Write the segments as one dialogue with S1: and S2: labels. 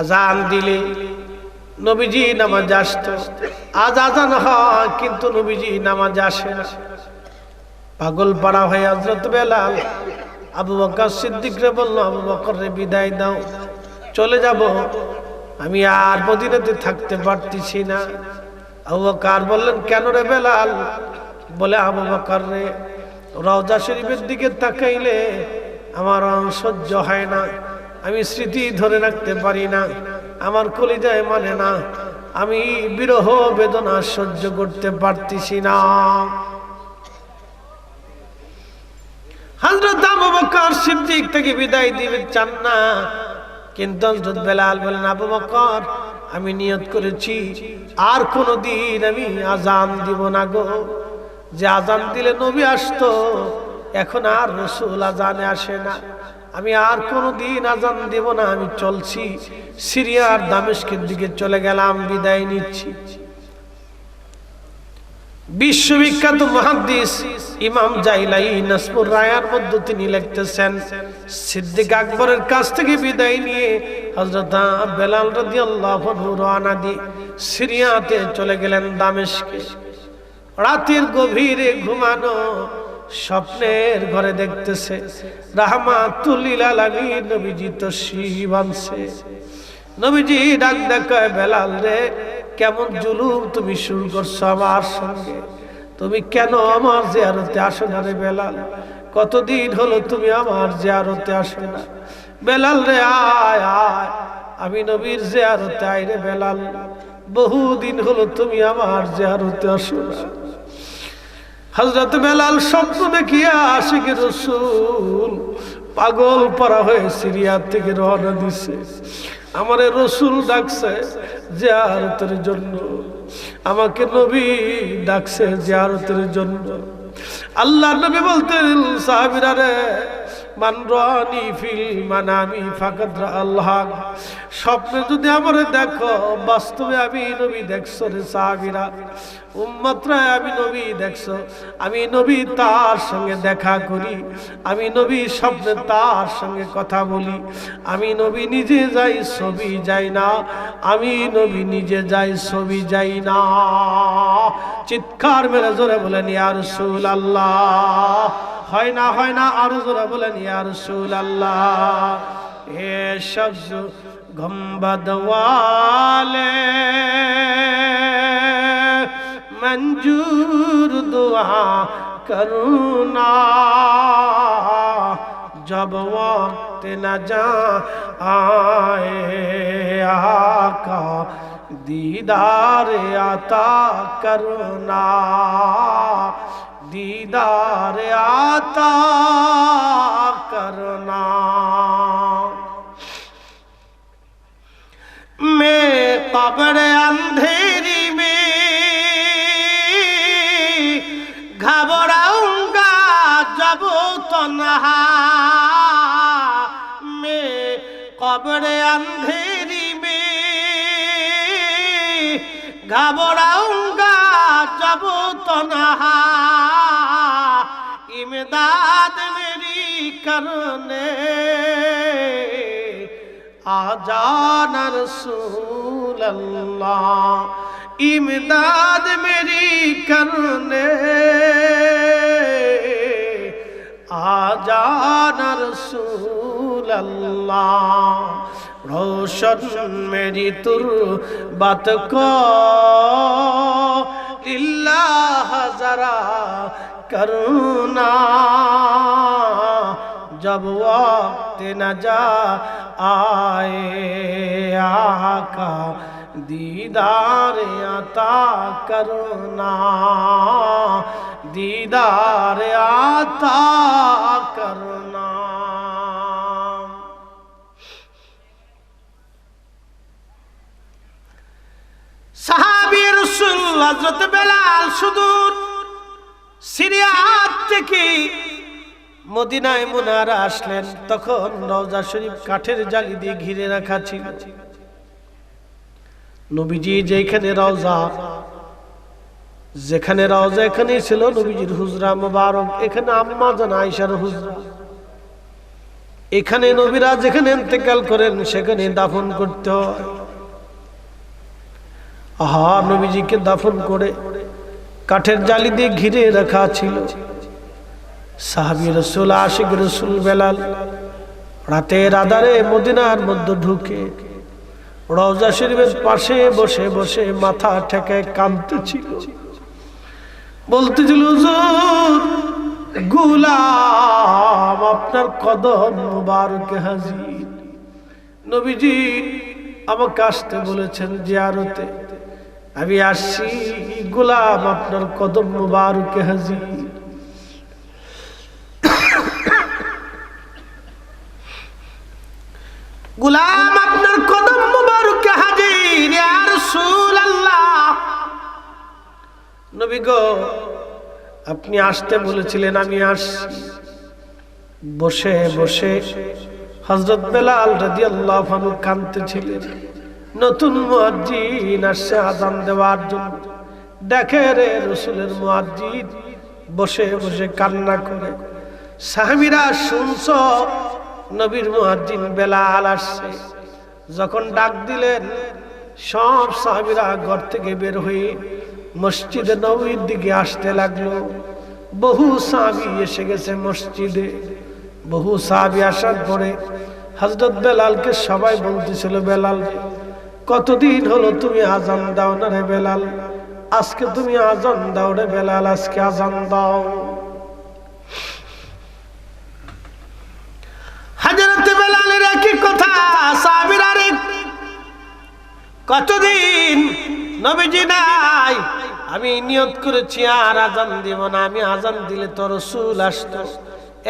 S1: আজান দিলে নবীজি নামাজ আসতো। আজ আজান হয়, কিন্তু নবীজি নামাজ আসে পাগল পাড়া হয়ে হজরত বেলাল আবু বকর সিদ্দিক রে বলল, আবু বকর রে বিদায় দাও, চলে যাব। আমি আর মদিনাতে থাকতে পারতেছি না। আবু বকর বললেন, কেন রে বেলাল? বলে, আবু বকর রে রওজা শরীফের দিকে তাকাইলে আমার সহ্য হয় না। আমি স্মৃতি ধরে রাখতে পারি না। আমার কলিজায় মানে না। আমি বিরহ বেদনা সহ্য করতে পারতেছি না। হযরত আবু বকর সিদ্দিক থেকে বিদায় দিবে চান না। কিন্তু হযরত বেলাল বলেন, আবু বকর, আমি নিয়ত করেছি। আর কোনদিন আমি আজান দিব না গো। যে আজান দিলে নবী আসতো, এখন আর রসুল আজানে আসে না। আমি আর কোনদিন আজান দেব না, আমি চলছি। সিরিয়ার দামেস্কের দিকে চলে গেলাম, বিদায় নিচ্ছি। বিশ্ববিখ্যাত মহাদিস ইমাম জাইলাই নাসপুর রায়ার মধ্যে তিনি লিখতেছেন, সিদ্দিক আকবরের কাছ থেকে বিদায় নিয়ে হযরত বেলাল রাদিয়াল্লাহু আনহু রওনা দিয়ে সিরিয়াতে চলে গেলেন দামেস্কে। রাতের গভীরে ঘুমানো স্বপ্নের ঘরে দেখতেছে, রাহমাতুল্লিল আলামিন নবীজি তো শিব আনছে নবীজি ডাক দেখায়, বেলাল রে, কেমন জুলুম তুমি শুরু করছ আমার সঙ্গে? তুমি কেন আমার জিয়ারতে আসো না রে বেলাল? কতদিন হলো তুমি আমার জিয়ারতে আসো না? বেলাল রে, আয় আয়, আমি নবীর জিয়ারতে আই রে বেলাল। বহুদিন হলো তুমি আমার জিয়ারতে আসো না। হজরত বেলাল স্বপ্ন দেখিয়া আশিক রসুল পাগল পারা হয়ে সিরিয়া থেকে রওনা দিছে। আমার রসুল ডাকছে জিয়ারতের জন্য। আমাকে নবী ডাকছে জিয়ারতের জন্য। আল্লাহ নবী বলতেন, সাহাবিরা রে মান রানি ফিল মানামি ফাকাদ আল্লাহ। স্বপ্নে যদি আমারে দেখো, বাস্তবে আমি নবী দেখছ রে সাহাবিরা। উম্মতরা আমি নবী দেখছ, আমি নবী তার সঙ্গে দেখা করি, আমি নবী স্বপ্নে তার সঙ্গে কথা বলি। আমি নবী নিজে যাই, ছবি যাই না, আমি নবী নিজে যাই, ছবি যাই না। চিৎকার মেরে জোরে বলেন, ইয়া রাসূল আল্লাহ হয় না হয় না আরো জোরে বলেন ইয়া রাসূল আল্লাহ এ শব্দ গম্বদ ওয়ালে मंजूर दुआ करुणा जब वक्त न जा आए आका दीदार आता करुणा دیدار آتا کرنا میں قبر اندھیری میں گھبراؤں گا جب تنہا میں قبر اندھیری میں گھبراؤں যাব তনহা ইমদাদ মেরি করনে আজানার রসূল ইমদাদ মেরি করনে আজান রসূল রোশন মেরি তুর বাত কো इल्लाह जरा करुणा। जब वक्त न जा आए, आका दीदार आता करना दीदार आता करना হযরত বেলাল সুদূর সিরিয়ার থেকে মদিনায় মুনারা আসলেন। তখন রওজা শরীফ কাঠের জালি দিয়ে ঘিরে রাখা ছিল। নবীজি যেখানে রওজা যেখানে রওজা এখানে ছিল, নবীজির হুজরা মোবারক, এখানে আম্মা জান আয়েশার হুজরা। এখানে নবীরা যেখানে ইন্তেকাল করেন সেখানে দাফন করতে হয়। আহা, নবীজিকে দাফন করে কাঠের জালি দিয়ে ঘিরে রাখা ছিল। সাহাবি রসুল, আশিক রসুল, বেলাল রাতের আধারে মদিনার মধ্যে ঢুকে রওজা শরীফের পাশে বসে বসে মাথা ঠেকায় কাঁদতেছিল। বলতেছিল গুলাম আপনার কদম মুবারকে হাজির। নবীজি আমাকে আসতে বলেছেন জিয়ারতে। আমি আসছি, গোলাম আপনার কদম মুবারকে হাজির। গুলাম আপনার কদম মুবারকে হাজির, ইয়া রাসূলুল্লাহ। নবী গো, আপনি আসতে বলেছিলেন, আমি আসছি। বসে বসে হজরত বেলাল রাদিয়াল্লাহু আনহু কাঁদতেছিলেন। নতুন মুয়াজ্জিন আসছে আজান দেওয়ার জন্য। দেখে রে রসুলের মুয়াজ্জিন, বসে বসে কান্না করে। সাহাবীরা শুনছ, নবীর মুয়াজ্জিন বেলাল আসছে। যখন ডাক দিলেন, সব সাহাবীরা ঘর থেকে বের হয়ে মসজিদে নবীর দিকে আসতে লাগল। বহু সাহাবি এসে গেছে মসজিদে। বহু সাহাবি আসার পরে হজরত বেলালকে সবাই বলতেছিল, বেলাল কতদিন হলো তুমি আজান দাও না রে বেলাল? আজকে তুমি আজান দাও রে বেলাল, আজকে আজান দাও। হাজারতে বেলালের একই কথা, সাহাবির কতদিন নবীজি নাই? আমি নিয়ত করেছি আর আজান দিব না, আমি আজান দিলে তো রসুল আসতো।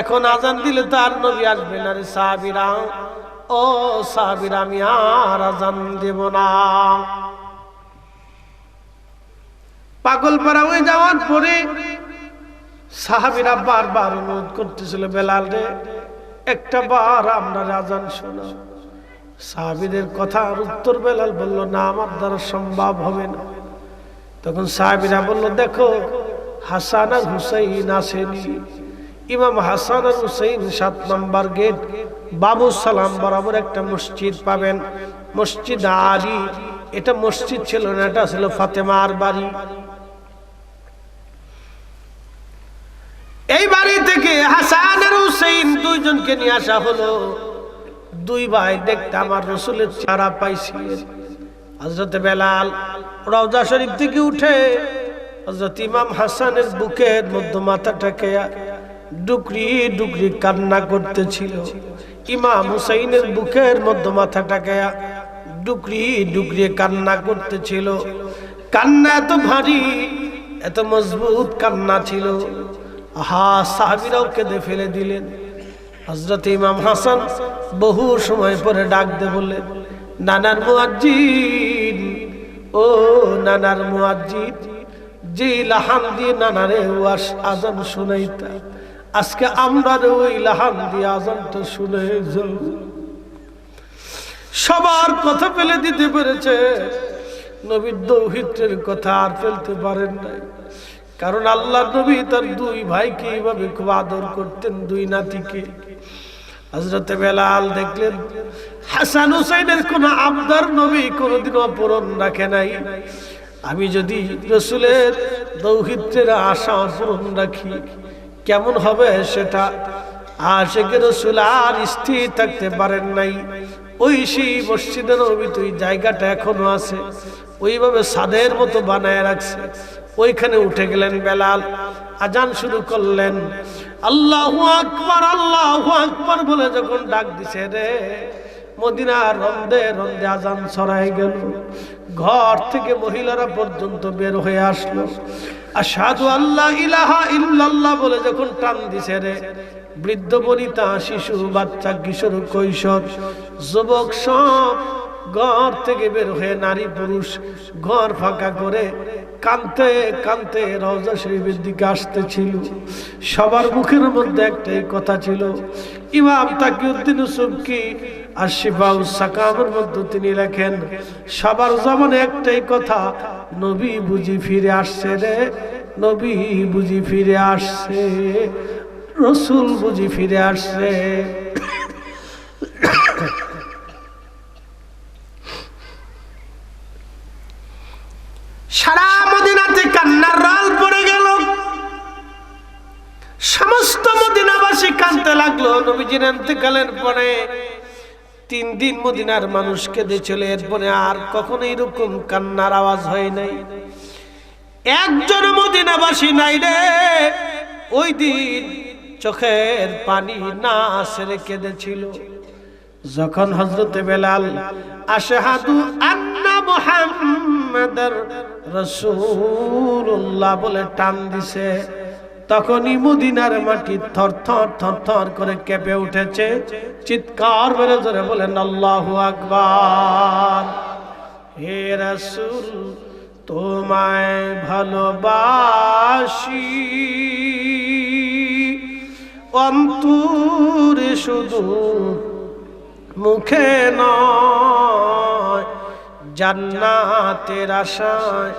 S1: এখন আজান দিলে তো আর নবী আসবে না রে সাহাবিরা ও সাহাবিরা, আমি আর আজান দেব না। পাগল পাড়া হয়ে যাওয়ার পরে সাহাবিরা বারবার অনুরোধ করতেছিল, বেলাল রে, একটা বার আমরা আজান শোনা। সাহাবিদের কথার উত্তর বেলাল বলল, না, আমার দ্বারা সম্ভব হবে না। তখন সাহাবিরা বলল, দেখো, হাসান আর হুসাইন আসেনি। ইমাম হাসান আর হুসাইন সাত নম্বর গেট, বাবু সালাম বরাবর একটা মসজিদ পাবেন। মসজিদ আলী, এটা মসজিদ ছিল না, এটা ছিল ফাতেমার বাড়ি। এই বাড়ি থেকে হাসান আর হুসেইন দুইজনকে নিয়ে আসা হলো। দুই ভাই দেখতে আমার রসুলের চারা পাইছিলেন হজরত বেলাল রওজা শরীফ থেকে উঠে হজরত ইমাম হাসানের বুকের মধ্য মাথাটাকে ডুকরি ডুকরি কান্না করতেছিল। ইমাম হুসাইনের বুকের মধ্য মাথাটাকে ডুকরি ডুকরি কান্না করতেছিল। কান্না এত ভারী, এত মজবুত কান্না ছিল। আহা, সাহাবিরাও কেঁদে ফেলে দিলেন। হজরত ইমাম হাসান বহু সময় পরে ডাক দে বললেন, নানার মুয়াজ্জিন, ও নানার মুয়াজ্জিন যে লাহান দিয়ে নানারে ওয়াস আজান শুনাইতা। আজকে আমরা ওই লাহান দিয়ে শুনে সবার কথা ফেলে দিতে পেরেছে। নবীর দৌহিত্রের কথা আর ফেলতে পারেন নাই। কারণ আল্লাহ নবী তার দুই ভাইকে এইভাবে খুব আদর করতেন, দুই নাতিকে। হজরতে বেলাল দেখলেন, হাসান হুসাইনের কোন আবদার নবী কোনোদিনও পূরণ রাখে নাই। আমি যদি রসুলের দৌহিত্রের আশা পূরণ রাখি কেমন হবে সেটা? আশেকে রসুল আর স্থির থাকতে পারেন নাই। ওই সেই মসজিদের নবী তুই জায়গাটা এখনও আছে। ওইভাবে সাদের মতো বানায় রাখছে। ওইখানে উঠে গেলেন বেলাল, আজান শুরু করলেন। আল্লাহ আকবর আল্লাহ আকবর বলে যখন ডাক দিছে রে, মদিনার রন্দে রন্দে আজান ছড়াই গেল। ঘর থেকে মহিলারা পর্যন্ত বের হয়ে আসলো। আর সাধু আল্লাহ ইলাহা ইল্লাল্লাহ বলে যখন টান দিছে রে, বৃদ্ধ, বনিতা, শিশু, বাচ্চা, কিশোর, কৈশোর, যুবক সব ঘর থেকে বের হয়ে নারী, পুরুষ ঘর ফাঁকা করে কানতে কানতে রওজা শরীফের দিকে আসতেছিল। সবার মুখের মধ্যে একটাই কথা ছিল, ইমাম তাকিউদ্দিন সুবকি আর সাকামের মধ্যে তিনি লেখেন, সবার একটাই কথা, নবী বুঝি ফিরে আসছে রে, নবী বুঝি ফিরে আসছে, রসুল বুঝি ফিরে আসছে। সারা মদিনাতে কান্নার রাল পড়ে গেল। সমস্ত মদিনাবাসী কানতে লাগল, নবীজির গেলেন পরে। তিন দিন মদিনার মানুষ কেঁদে চলে এরপরে আর কখনো এরকম কান্নার আওয়াজ হয় নাই। একজন মদিনাবাসী নাই রে, ওই দিন চোখের পানি না সেরে কেঁদেছিল। যখন হজরতে বেলাল আশহাদু আন্না মুহাম্মাদার রাসূলুল্লাহ বলে টান দিছে তখনই মদিনার মাটি থর থর থর থর করে কেঁপে উঠেছে। চিৎকার বেড়ে ধরে বলেন, আল্লাহু আকবার। হে রাসূল, তোমায় ভালোবাসি। অন্তরে শুধু মুখে নয়, জান্নাতের আশায়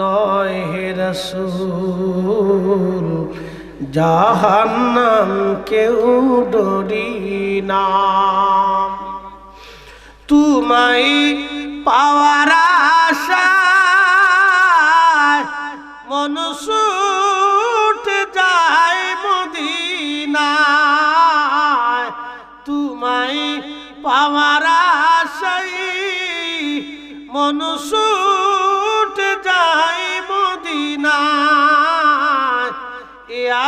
S1: নয় হে রসুল। জাহান্নাম কেউ ডরি না। তুমাই পাওয়ার আশায় মন ছুটে যায় মদিনায়। তুমাই পাওয়ার আশাই মন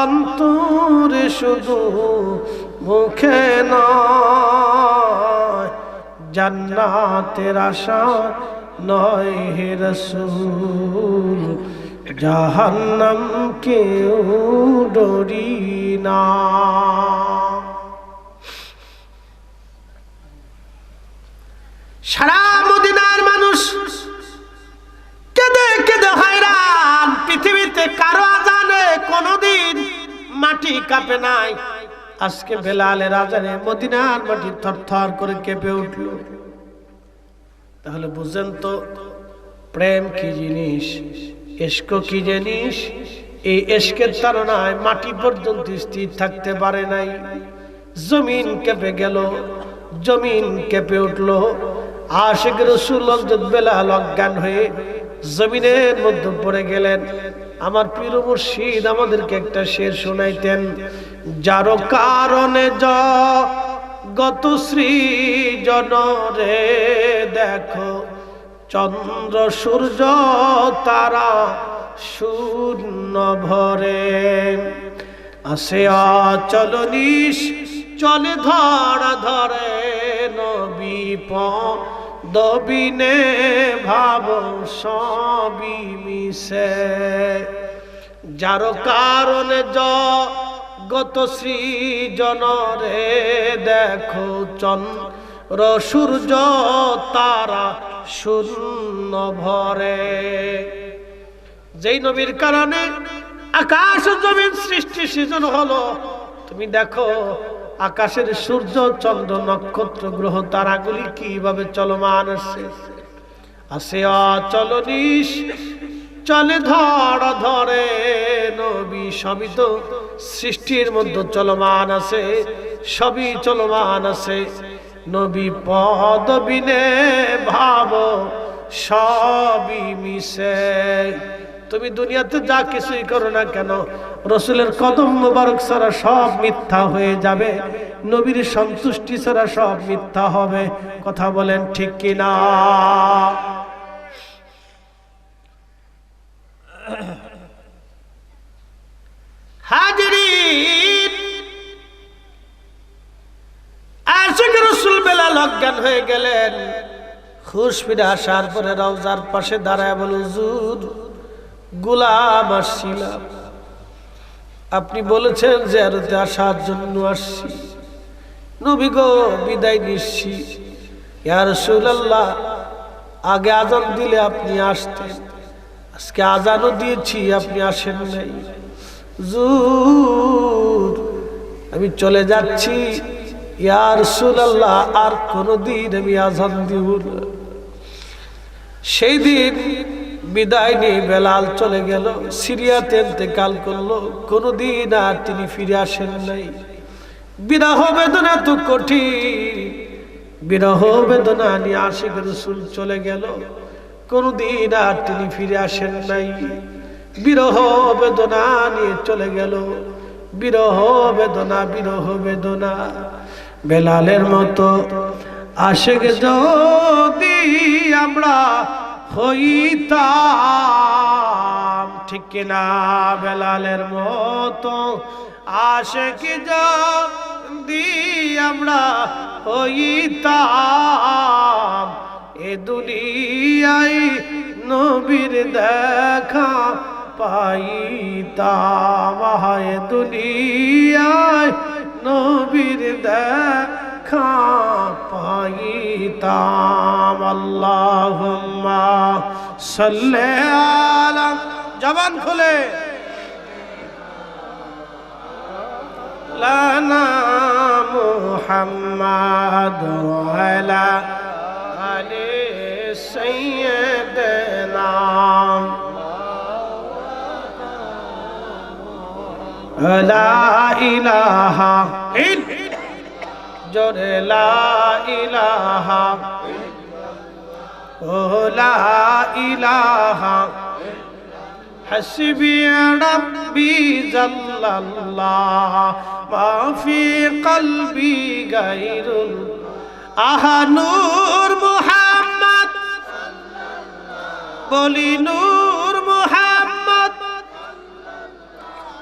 S1: অন্তরে শুধু মুখে নয়, জান্নাতের আশা নয় হে রসুল, জাহান্নাম কেউ ডরি না। সারা মদিনার মানুষ কেঁদে কেঁদে হয়রান, পৃথিবীতে কারও আজানে কোনোদিন মাটি কাঁপে নাই। আজকে বেলালের আজানে মদিনার মাটি থরথর করে কেঁপে উঠল। তাহলে বুঝেন তো, প্রেম কি জিনিস এস্ক কি জিনিস? এই এস্কের তারনায় মাটি পর্যন্ত স্থির থাকতে পারে নাই। জমিন কেঁপে গেল, জমিন কেঁপে উঠল। আশেখ রসুল বেলাল অজ্ঞান হয়ে জমিনের মধ্যে পড়ে গেলেন। আমার পীর মুর্শিদ আমাদেরকে একটা শের শোনাইতেন, যার কারণে য গত জনরে দেখো, চন্দ্র, সূর্য, তারা শূন্য ভরে। আসে অচল চলে ধরা ধরে নবী দবিনে ভাব সবই মিশে। যার কারণে জ গত সৃজনরে দেখো চন্দ্র, সূর্য, তারা শূন্য ভরে। যেই নবীর কারণে আকাশ জমিন সৃষ্টি সৃজন হলো, তুমি দেখো আকাশের সূর্য, চন্দ্র, নক্ষত্র, গ্রহ, তারাগুলি কীভাবে চলমান আছে? আসে অচল নিশ চলে ধর, ধরে নবী, সবই তো সৃষ্টির মধ্যে চলমান আছে, সবই চলমান আছে। নবী পদ বিনে ভাব, সবই মিশে। তুমি দুনিয়াতে যা কিছুই করো না কেন, রসুলের কদম মুবারক ছাড়া সব মিথ্যা হয়ে যাবে। নবীর সন্তুষ্টি ছাড়া সব মিথ্যা হবে। কথা বলেন ঠিক কিনা? হাজিরিন, আশিক রসুল বেলাল অজ্ঞান হয়ে গেলেন। খুশ ফিরে আসার পরে রওজার পাশে দাঁড়ায় বল গোলাম আসছিলাম। আপনি বলেছেন যে আরতে আসার জন্য আসছি। নবী গো, বিদায় নিচ্ছি। ইয়া রাসূলুল্লাহ, আগে আজান দিলে আপনি আসতেন। আজকে আজানও দিয়েছি, আপনি আসেন নাই। আমি চলে যাচ্ছি। ইয়ার সুলাল্লাহ আর কোনোদিন আমি আজান দিব না। সেই দিন বিদায় নিয়ে বেলাল চলে গেল। সিরিয়াতে কাল করল। কোনোদিন আর তিনি ফিরে আসেন নাই। বিরহ বেদনা তো কঠিন। বিরহ বেদনা নিয়ে আশিক রসুল চলে গেল। কোনদিন আর তিনি ফিরে আসেন নাই। বিরহ বেদনা নিয়ে চলে গেল। বিরহ বেদনা বিরহ বেদনা। বেলালের মতো আশেক, যদি আমরা হইতাম। ঠিক কিনা বেলালের মতো আশেক যদি আমরা হইতাম। এ দুনিয়ায় নবীর দেখা পাইতাম। হায় দুনিয়ায় নবীর দেখা পাইতাম। আল্লাহুম্মা সাল্লি আলা জবান খুলে। লানা মুহাম্মাদ আলি সাইয়্যিদিনা। লা ইলাহা ইল জোরে লা ইলাহা ও লা ইলাহা حسبي ربي جل الله ما في قلبي غير আহা নূর মুহাম্মদ বলি নূর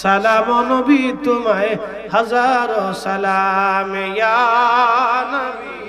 S1: সালাম নবী তোমায় হাজারো সালাম ইয়া নবী।